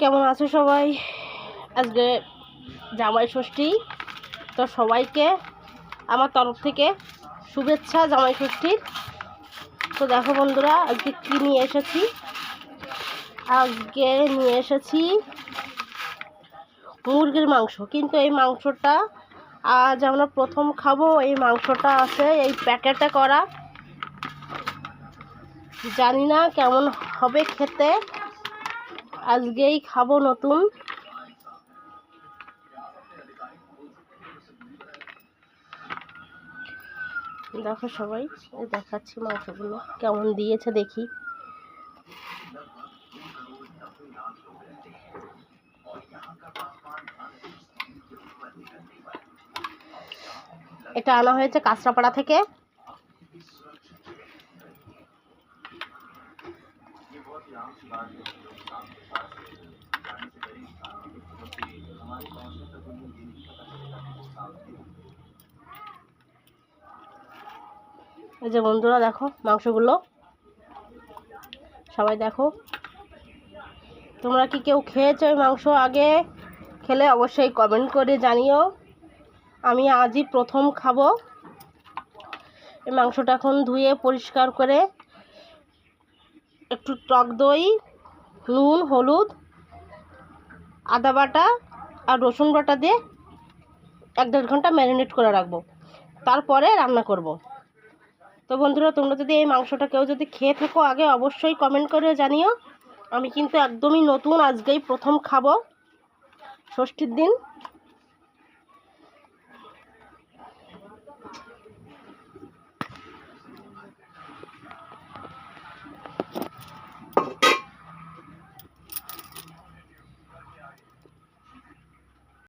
কেমন আছো সবাই? আজকে জামাই ষষ্ঠী, তো সবাইকে আমার তরফ থেকে শুভেচ্ছা জামাই ষষ্ঠীর। তো দেখো বন্ধুরা, আজকে কী নিয়ে এসেছি? আজকে নিয়ে এসেছি মুরগির মাংস। কিন্তু এই মাংসটা আজ আমরা প্রথম খাব। এই মাংসটা আছে এই প্যাকেটে করা। জানি না কেমন হবে খেতে। আজকেই খাব নতুন। দেখো সবাই দেখাচ্ছি মাংসগুলো। কেমন দিয়েছে দেখি। এটা আনা হয়েছে কাঁচরাপাড়া থেকে। এই যে বন্ধুরা দেখো মাংসগুলো। সবাই দেখো। তোমরা কি কেউ খেয়েছো এই মাংস আগে? খেলে অবশ্যই কমেন্ট করে জানিও। আমি আজই প্রথম খাব। এই মাংসটা এখন ধুয়ে পরিষ্কার করে একটু টক দই, নুন, হলুদ, আদা বাটা আর রসুন বাটা দিয়ে এক দেড় ঘণ্টা ম্যারিনেট করে রাখব। তারপরে রান্না করব। তো বন্ধুরা, তোমরা যদি এই মাংসটা কেউ যদি খেয়ে থাকো আগে অবশ্যই কমেন্ট করে জানিও। আমি কিন্তু একদমই নতুন, আজকেই প্রথম খাব। ষষ্ঠীর দিন